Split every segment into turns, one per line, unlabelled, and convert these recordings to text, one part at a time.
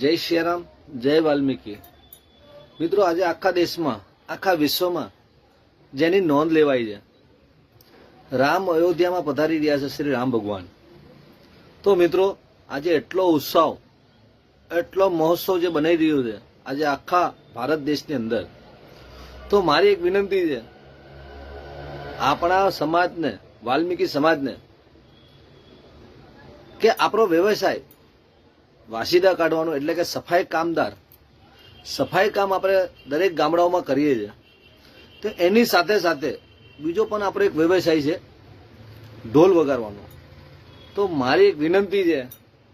જય શ્રીરામ જય વાલ્મીકી. મિત્રો, આજે આખા દેશમાં, આખા વિશ્વમાં જેની નોંધ લેવાય છે, રામ અયોધ્યામાં પધારી રહ્યા છે શ્રી રામ ભગવાન. તો મિત્રો, આજે એટલો ઉત્સાહ, એટલો મહોત્સવ જે બનાવી રહ્યો છે, આજે આખા ભારત દેશની અંદર. તો મારી એક વિનંતી છે, આપણા સમાજને, વાલ્મીકી સમાજને, કે આપણો વ્યવસાય વાસીદા કાઢવાનો એટલે કે સફાઈ કામદાર. સફાઈ કામ આપણે દરેક ગામડાઓમાં કરીએ છીએ. તો એની સાથે સાથે બીજો પણ આપણો એક વ્યવસાય છે, ઢોલ વગાડવાનો. તો મારી એક વિનંતી છે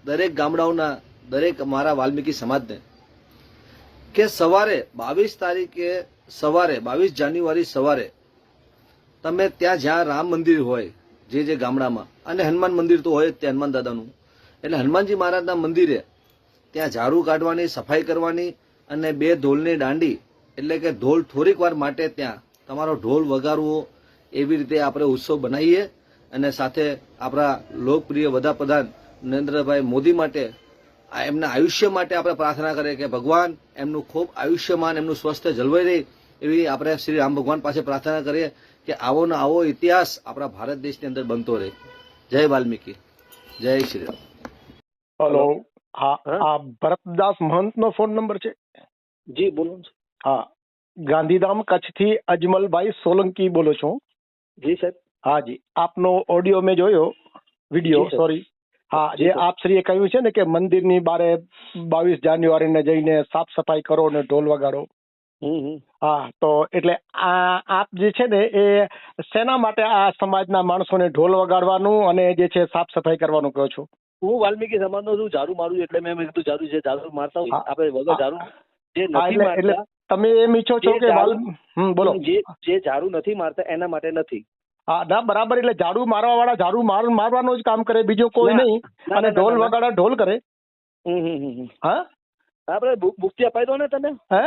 દરેક ગામડાઓના, દરેક મારા વાલ્મીકી સમાજને, કે સવારે બાવીસ તારીખે સવારે, બાવીસ જાન્યુઆરી સવારે તમે ત્યાં જ્યાં રામ મંદિર હોય, જે જે ગામડામાં, અને હનુમાન મંદિર તો હોય જ તે હનુમાન દાદાનું એટલે હનુમાનજી મહારાજના મંદિરે ત્યાં ઝાડુ કાઢવાની, સફાઈ કરવાની અને બે ઢોલની દાંડી, એટલે કે ઢોલ થોડીક વાર માટે ત્યાં તમારો ઢોલ વગાડવો એવી રીતે આપણે ઉત્સવ બનાવીએ અને સાથે આપણા લોકપ્રિય વડાપ્રધાન નરેન્દ્રભાઈ મોદી માટે એમના આયુષ્ય માટે આપણે પ્રાર્થના કરીએ કે ભગવાન એમનું ખૂબ આયુષ્યમાન, એમનું સ્વસ્થ જળવાઈ રહે એવી આપણે શ્રી રામ ભગવાન પાસે પ્રાર્થના કરીએ કે આવો ને આવો ઇતિહાસ આપણા ભારત દેશની અંદર બનતો રહે. જય વાલ્મીકી. જય શ્રી રામ.
હલો. હા? આ ભરતદાસ મહંત નો ફોન નંબર છે?
જી બોલો.
હા. ગાંધીધામ કચ્છથી અજમલભાઈ સોલંકી બોલો છું
જી સાહેબ.
હા જી. આપનો ઓડિયો મેં જોયો વીડિયો
સોરી.
હા
જે.
આપશ્રીએ કહ્યું છે ને કે મંદિરની બારે બાવીસ જાન્યુઆરીને જઈને સાફ સફાઈ કરો ને ઢોલ વગાડો. હા તો એટલે આ આપ જે છે ને એ શેના માટે આ સમાજના માણસોને ઢોલ વગાડવાનું અને જે છે સાફ સફાઈ કરવાનું કહો છો?
હું વાલ્મીકી સમાજનો છું ઝાડુ મારું એટલે મેં કીધું ઝાડુ છે ઝાડુ મારતા હોય. આપણે વગર ઝાડુ જે નથી મારતા
તમે એમ ઈચ્છો છો કે બોલો.
જે જે ઝાડુ નથી મારતા એના માટે નથી.
હા ના બરાબર એટલે ઝાડુ મારવા વાળા ઝાડુ માર મારવાનું જ કામ કરે બીજો કોઈ નહીં અને ઢોલ. વગાડા ઢોલ કરે.
હમ હમ હમ હમ.
હા?
આપણે મુ- મુક્તિ અપાઈ દો ને તમે
હે?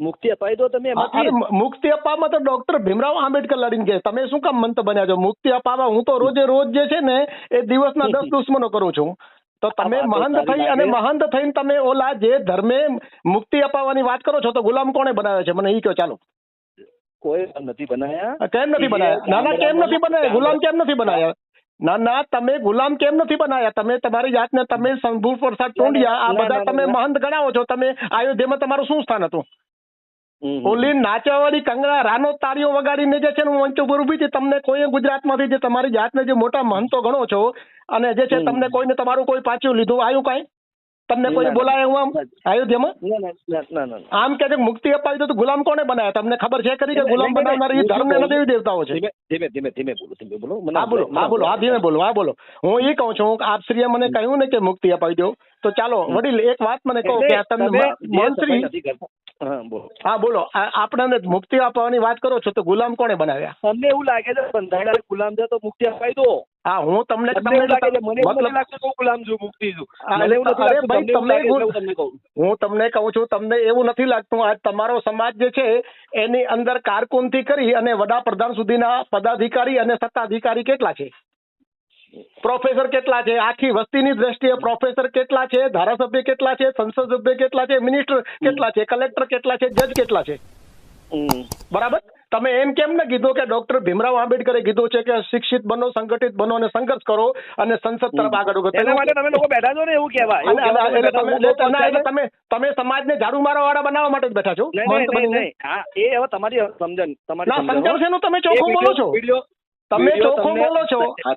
મુક્તિ અપાઈ દો તમે એમાંથી.
મુક્તિ અપાવવામાં તો ડોક્ટર ભીમરાવ આંબેડકર લડીને ગયા તમે શું કામ મંત બન્યા છો? મુક્તિ અપાવવા હું તો રોજે રોજ જે છે ને એ દિવસના દસ દુશ્મનો કરું છું. તો તમે મહંત થઈ અને મહંત થઈને તમે ઓલા જે ધર્મે મુક્તિ અપાવવાની વાત કરો છો તો ગુલામ કોણે બનાવ્યો છે? મને એ કહો ચાલો.
કોઈ નથી બનાવ્યા
કેમ નથી બનાવ્યા ના ના કેમ નથી બનાવ્યા ગુલામ કેમ નથી બનાવ્યા ના ના તમે ગુલામ કેમ નથી બનાયા? તમે તમારી જાતને તમે શંભુ પ્રસાદ ટોંડિયા આ બધા તમે મહંત ગણાવો છો. તમે અયોધ્યામાં તમારું શું સ્થાન હતું. ઓલી નાચવાવાળી કંગના રાનો તાળીઓ વગાડીને જે છે હું મંચ ઉપર હતી તમને કોઈ ગુજરાતમાંથી જે તમારી જાતને જે મોટા મહંતો ગણો છો અને જે છે. તમને કોઈને તમારું કોઈ પાછું લીધું આવ્યું કાંઈ? તમને કોઈ બોલાય હું આમ? અયોધ્યામાં. આમ કે મુક્તિ અપાવી તો ગુલામ કોને બનાયા? તમને ખબર છે કરી કે ગુલામ બનાવનાર એ ધર્મ
એના
દેવી દેવતાઓ છે?
ધીમે ધીમે ધીમે બોલો ધીમે બોલો.
હા બોલો હા બોલો હા ધીમે બોલો હા બોલો. હું એ કહું છું આપ શ્રીએ મને કહ્યું ને કે મુક્તિ અપાવી દો. તો ચાલો વડીલ એક વાત મને કહો કે તમે મંત્રી.
હા બોલો.
આપણને મુક્તિ આપવાની વાત કરો છો તો ગુલામ કોણે બનાવ્યા?
તમને એવું લાગે છે બંધાયેલા ગુલામ છે તો મુક્તિ અપાઈ દો.
હા હું તમને
તમને ગુલામ છું મુક્તિ છું.
હું
તમને કહું
છું. તમને એવું નથી લાગતું આજ તમારો સમાજ જે છે એની અંદર કારકુનથી કરી અને વડાપ્રધાન સુધીના પદાધિકારી અને સત્તાધિકારી કેટલા છે? પ્રોફેસર કેટલા છે? આખી વસ્તીની દ્રષ્ટિએ પ્રોફેસર કેટલા છે? ધારાસભ્ય કેટલા છે? સંસદ સભ્ય કેટલા છે? મિનિસ્ટર કેટલા છે? કલેક્ટર કેટલા છે? જજ કેટલા છે? બરાબર? તમે એમ કેમ ને કીધું કે ડોક્ટર ભીમરાવ આંબેડકરે કીધું છે કે શિક્ષિત બનો સંગઠિત બનો અને સંઘર્ષ કરો અને સંસદ તરફ આગળ વધો
એના માટે તમે લોકો બેઠા છો ને એવું કહેવા એવું
અને- અને-
કહેવા
એટલે
બેઠા
તમે તમે સમાજને ઝાડુ મારવા વાળા બનાવવા માટે જ બેઠા છો?
નહીં, નહીં, એ હવે તમારી સમજણ તમારી સમજણ,
તમે ચોખ્ખું બોલો છો. તમે ચોખ્ખું બોલો છો. આ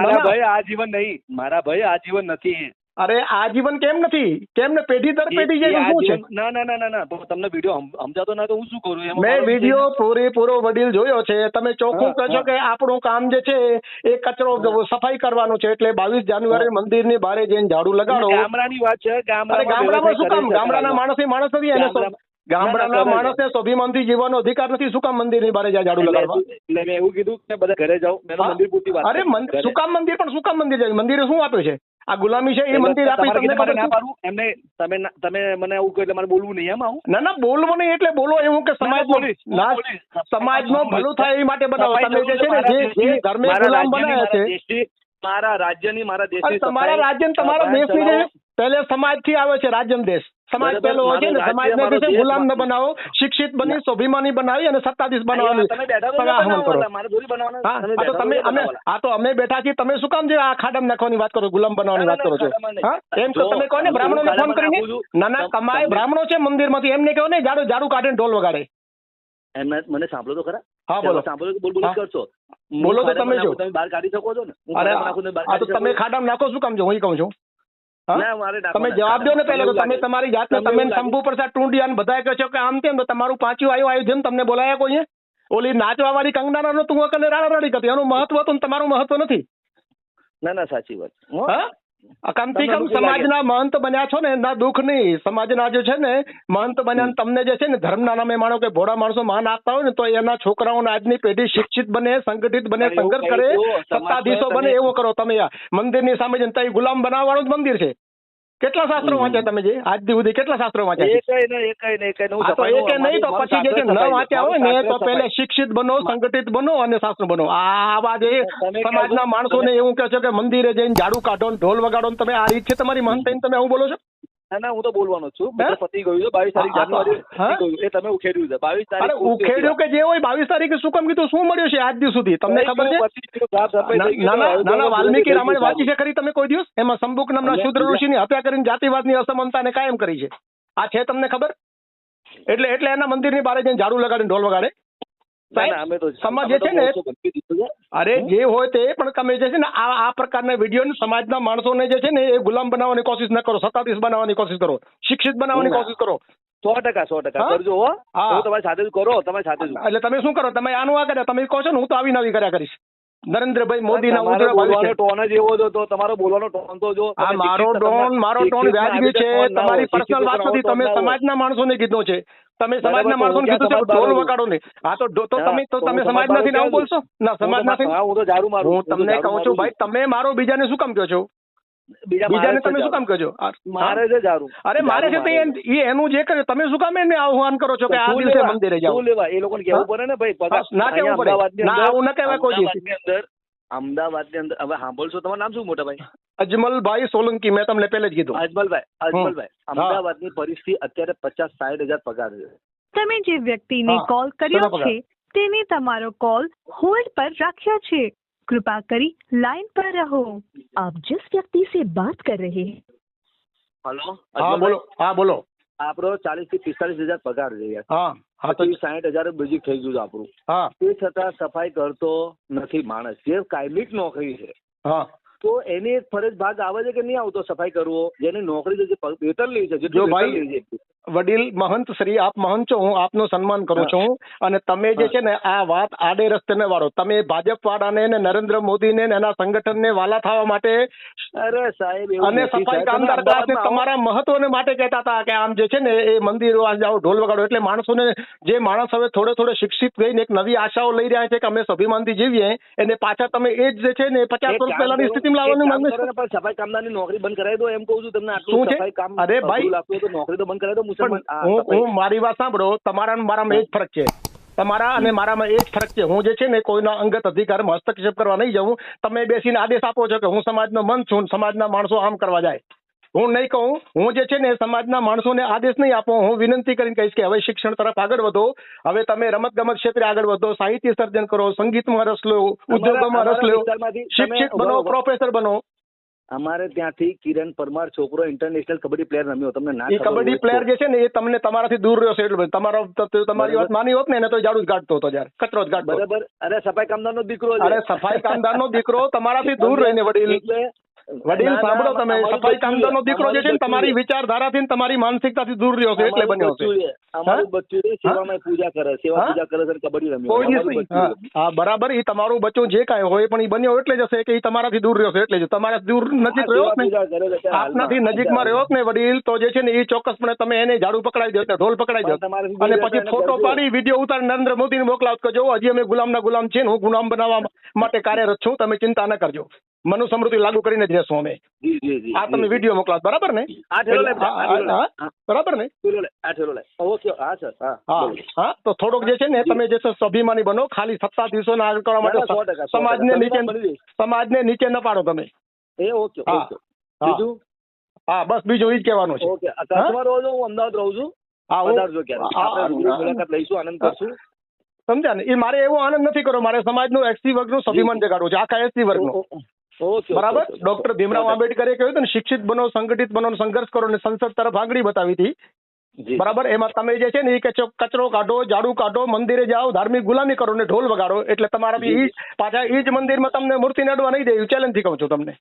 મારા. ભાઈ આજીવન નહીં મારા ભાઈ આજીવન નથી.
અરે આજીવન કેમ નથી? કેમ ને પેઢી દર પેઢી
એ
શું છે?
ના ના ના ના ના તમને વીડિયો સમજાતો ના તો હું શું કરું?
મેં વીડિયો પૂરી પૂરેપૂરો વડીલ જોયો છે. તમે ચોખ્ખું કહો છો કે આપણું કામ જે છે એ કચરો સફાઈ કરવાનું છે એટલે બાવીસ જાન્યુઆરી મંદિરની બારે જઈને ઝાડુ લગાડો.
ગામડાની વાત છે ગામડામાં
શું કામ? ગામડાના
કરે છે.
માણસ માણસ નથી એને ગામડાના માણસને સ્વાભિમાનથી જીવવાનો અધિકાર નથી. શું કામ મંદિરની બારે જાય ઝાડુ લગાડવા?
એટલે મેં એવું કીધું કે બધા ઘરે જાઓ. મેં મંદિર પૂરતી વાત
અરે. શું કામ મંદિર? પણ શું કામ મંદિર જાય? મંદિરે શું આપ્યું છે? આ ગુલામી છે એ મંદિર આપી તમને ખબર
એમને તમે તમે મને એવું કહો એટલે મારે બોલવું નહીં એમ આવું?
ના ના બોલવો નહીં એટલે બોલો એવું કે સમાજ ના
બોલીશ.
ભલું થાય એ માટે બનાવો તમે જે છે ને જે ધર્મે ગુલામ બનાવ્યા છે
મારા રાજ્યની મારા દેશની
તમારા રાજ્ય તમારા દેશની જે પહેલે સમાજથી આવે છે રાજ્ય દેશ. સમાજ પેલો હોય છે ને સમાજને
મારો
ગુલામ ન બનાવો શિક્ષિત બની સ્વાભિમાની બનાવી અને સત્તાધીશ બનાવવાની. અમલ કરો. હા તો તમે અમે આ તો અમે બેઠા છીએ તમે શું કામ જે આ ખાડામાં નાખવાની વાત કરો ગુલામ બનાવવાની વાત કરો છો? હા એમ તો તમે કહો ને બ્રાહ્મણોને ફોન કરીને નાના
કમાય
બ્રાહ્મણો છે મંદિરમાંથી એમને કહો ને જાડુ જાડું કાઢે ને ઢોલ વગાડે.
એમને મને સાંભળો તો ખરા.
હા બોલો.
સાંભળો બોલ બોલ કરશો.
બોલો તો તમે જો.
તમે બહાર કાઢી શકો છો ને.
અરે આ તો તમે ખાડામાં નાખો શું કામ છો? હું કહું છું. તમે જવાબ દો ને પહેલા તો તમે તમારી જાતને તમે? શંભુ પ્રસાદ ટુંડિયા બધા કહો છો કે આમ કેમ તો તમારું પાંચું આવ્યું આવ્યું જેમ તમને બોલાયા કોઈએ? ઓલી નાચવા વાળી કંગના નો તું કને રાડા રાડી કરતી? એનું મહત્વ હતું તમારું મહત્વ નથી.
ના ના સાચી વાત. હો?
કમથી કમ? સમાજના મહંત બન્યા છો ને એના દુઃખ નહીં. સમાજના જે છે ને મહંત બન્યા ને તમને જે છે ને ધર્મના નામે માનો કે ભોળા માણસો માન આપતા હોય ને તો એના છોકરાઓને આજની પેઢી શિક્ષિત બને સંગઠિત બને સંઘર્ષ કરે સત્તાધીશો બને એવો કરો. તમે આ મંદિરની સામે જઈને તઈ ગુલામ બનાવવાનું જ મંદિર છે. કેટલા શાસ્ત્રો વાંચ્યા તમે જે? આજ દી સુધી કેટલા શાસ્ત્રો વાંચ્યા
નહીં. હું
તો
સફાઈનું
નહીં તો પછી જે ન વાંચ્યા હોય ને તો પહેલા શિક્ષિત બનો સંગઠિત બનો અને શાસ્ત્ર બનો. આ આવા જે સમાજના માણસોને એવું કહે છે કે મંદિરે જઈને ઝાડુ કાઢો ને ઢોલ વગાડો ને તમે આ રીત છે તમારી મહંત તમે આવું બોલો છો?
ના ના હું તો બોલવાનો છું.
હે?
પતી ગયું છે બાવીસ તારીખ
હા, હા,
જાન્યુઆરી.
હા?
પતી ગયું. એ તમે ઉખેડ્યું છે. બાવીસ તારીખ
ઉખેડ્યું કે જે હોય બાવીસ તારીખે શું કામ કીધું? શું મળ્યું છે આજ દિવસ સુધી? તમને ખબર છે? ના ના ના, ના વાલ્મીકી રામાયણ વાંચી છે ખરી તમે કોઈ દિવસ? એમાં સંબુક નામના શુદ્ર
ઋષિ
ઋષિની હત્યા કરીને જાતિવાદની અસમાનતાને કાયમ કરી છે. આ છે તમને ખબર? એટલે એટલે એના મંદિરની બારે જઈને ઝાડુ લગાડીને ઢોલ વગાડે. સમાજ જે છે ને- અરે જે હોય તે પણ તમે જે છે ને આ આ પ્રકારના વીડિયો સમાજના માણસોને જે છે ને એ ગુલામ બનાવવાની કોશિશ ન કરો સત્તાધીશ બનાવવાની કોશિશ કરો શિક્ષિત બનાવવાની કોશિશ કરો.
સો ટકા સો ટકા કરજો હો.
હા.
તમારી સાથે જ કરો તમારી સાથે જ
એટલે તમે શું કરો તમે આનું આ કર્યા તમે કહો છો ને હું તો આવી નવી કર્યા કરીશ. નરેન્દ્રભાઈ મોદીના
ના
ઉજળા
બોલવાનો ટોન જ એવો હતો તમારો બોલવાનો ટોન તો જો
આ મારો ટોન મારો ટોન વ્યાજબી છે તમારી. પર્સનલ વાત નથી તમે. સમાજના માણસોને કીધો છે. તમે સમાજના માણસોને કીધું છે ઢોલ વગાડો ને આ તો તો તમે તો તમે સમાજ નથી ને આવું બોલશો? ના સમાજ નથી.
હું તો ઝાડુ મારું
હું તમને કહું છું ભાઈ તમે મારો બીજાને શું કામ કહો છો?
બીજા
બીજાને તમે શું કામ કહો છો?
મારે છે ઝાડુ.
અરે મારે છે. એ- એનું જે કરે તમે શું કામ એને આહ્વાન કરો છો કે આ દિવસે? મંદિરે જાઓ?
લેવા? એ લોકોને
કેવું
પડે ને ભાઈ
ના
કેવું
પડે. ના, આવું ના કહેવાય કોઈ
અંદર અમદાવાદની અંદર હવે સાંભળશો તમારું નામ શું મોટાભાઈ?
અજમલભાઈ સોલંકી મેં તમને પહેલે જ કીધું.
અજમલભાઈ અજમલભાઈ અમદાવાદની પરિસ્થિતિ અત્યારે પચાસ સાઠ હજાર પગાર છે.
તમે જે વ્યક્તિને કોલ કર્યો છે તેને તમારો કોલ હોલ્ડ પર રાખ્યો છે. કૃપા કરી લાઈન પર રહો. આપ જિસ વ્યક્તિ સે બાત કર રહે
હેલો?
હા બોલો. હા બોલો.
આપણો ચાલીસથી પિસ્તાલીસ હજાર પગાર છે પછી સાઠ હજાર બેઝિક થઈ ગયું છે આપણું. તે છતાં સફાઈ કરતો નથી માણસ. જે કાયમી નોકરી છે. તો એની એક ફરજ ભાગ આવે છે કે નહીં આવતો સફાઈ કરવો? જેની નોકરી જે પ- વેતન લે છે
જો ભાઈ, વડીલ મહંત શ્રી આપ મહંત છો હું આપનું સન્માન કરું છું. અને તમે જે છે ને આ વાત આડે રસ્તે ને વાળો. તમે ભાજપ વાળાને ને નરેન્દ્ર મોદીને ને એના સંગઠનને વાલા થવા માટે
અરે સાહેબ
અને સફાઈ કામદાર
ક્લાસ.
તમારા મહત્વને માટે કહેતા હતા કે આમ જે છે ને એ મંદિરો આ જાઓ ઢોલ વગાડો. એટલે માણસોને જે માણસ હવે થોડે થોડે શિક્ષિત થઈને એક નવી આશાઓ લઈ રહ્યા છે કે અમે સ્વાભિમાનથી જીવીએ એને પાછા તમે એ જ જે છે ને પચાસ વર્ષ પહેલાની
કરો,
સ્થિતિમાં લાવવાનું
કામ
માંગે
પણ સફાઈ કામદારની નોકરી બંધ કરાવી દો એમ કહું છું તમને. આટલું સફાઈ કામ
અરે ભાઈ,
તો નોકરી તો બંધ કરાવી દો મુસલમાન
હું હું મારી વાત સાંભળો. તમારા મારામાં એ જ ફરક છે. તમારા અને મારામાં એ જ ફરક છે. હું જે છે ને કોઈના અંગત અધિકારમાં હસ્તક્ષેપ કરવા નહીં જાઉં તમે બેસીને આદેશ આપો છો કે હું સમાજનો મન છું સમાજના માણસો આમ કરવા જાય. હું નહીં કહું હું જે છે ને સમાજના માણસોને આદેશ નહીં આપો હું વિનંતી કરીને કહીશ કે હવે શિક્ષણ તરફ આગળ વધો. હવે તમે રમત ગમત ક્ષેત્રે આગળ વધો સાહિત્ય સર્જન કરો સંગીતમાં રસ લો ઉદ્યોગોમાં રસ લો. શિક્ષિત બનો પ્રોફેસર બનો.
અમારે ત્યાંથી કિરણ પરમાર છોકરો ઇન્ટરનેશનલ કબડ્ડી પ્લેયર રમ્યો તમને ના
એ કબડ્ડી પ્લેયર જે છે ને એ તમને તમારાથી દૂર રહ્યો છે એટલે તમારો તમારી વાત માની હોત ને એને તો જાડું જ ગાડતો હતો જયારે કચરો જ ગાડતો
બરાબર. અરે સફાઈ કામદારનો દીકરો.
અરે સફાઈ કામદારનો દીકરો તમારાથી દૂર રહીને વડીલ. વડીલ સાંભળો તમે સફાઈ કામદારનો દીકરો જે છે ને તમારી વિચારધારાથી ને તમારી માનસિકતાથી દૂર રહ્યો છે એટલે બન્યો છે.
અમારું બચ્ચું છે સેવામાં પૂજા કરે સેવા પૂજા કરે છે કબડ્ડી બચ્ચું
હા બરાબર એ તમારું બચ્ચું જે કાંઈ હોય પણ એ બન્યો એટલે જશે કે એ તમારાથી દૂર રહ્યો છે એટલે જ. તમારા દૂર નજીક રહ્યો ને
છે
આપનાથી નજીકમાં રહ્યો ને વડીલ તો જે છે ને એ ચોક્કસપણે તમે એને ઝાડુ પકડાઈ દો ઢોલ પકડાઈ દો. અને પછી ફોટો. પાડી વીડિયો ઉતારી નરેન્દ્ર મોદીને મોકલાવ કે જો હજી અમે ગુલામના ગુલામ છીએ ને હું ગુલામ બનાવવા માટે કાર્યરત છું તમે ચિંતા ન કરજો. મનુ સમૃદ્ધિ લાગુ કરીને જ રહેશું અમે. આ તમે વીડિયો મોકલા બરાબર ને? બરાબર ને.
ઓકે હા સર હા.
હા તો થોડોક જે છે ને તમે જે છે સ્વાભિમાની બનો ખાલી સત્તા દિવસો ના કરવા
ના, ના,
માટે સમાજને નીચે. સમાજને નીચે ન પાડો તમે.
એ ઓકે બીજું?
હા બસ બીજું એ જ કહેવાનું છે.
ઓકે હું? અમદાવાદ રહું છું.
હા.
મુલાકાત લઈશું આનંદ કરશું.
સમજ્યા ને? એ મારે એવો આનંદ નથી કરવો મારે સમાજનું એસસી વર્ગનું સ્વાભિમાન જગાડવું છે આખા એસટી વર્ગનું. બરાબર. ડોક્ટર ભીમરાવ આંબેડકરે કહ્યું હતું ને શિક્ષિત બનો સંગઠિત બનો સંઘર્ષ કરો ને સંસદ તરફ આંગળી બતાવી હતી. બરાબર? એમાં તમે જે છે ને એ કે કચરો કાઢો ઝાડુ કાઢો મંદિરે જાઓ ધાર્મિક ગુલામી કરો ને ઢોલ વગાડો. એટલે તમારા બી પાછા ઈ જ મંદિરમાં તમને મૂર્તિ નડવા નહીં દે ચેલેન્જથી કહું છું તમને.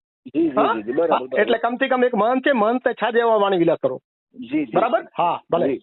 એટલે કમથી કમ એક મહંત છે મહંત છાજે એવા વાણી વિલાસ કરો. બરાબર? હા ભલે.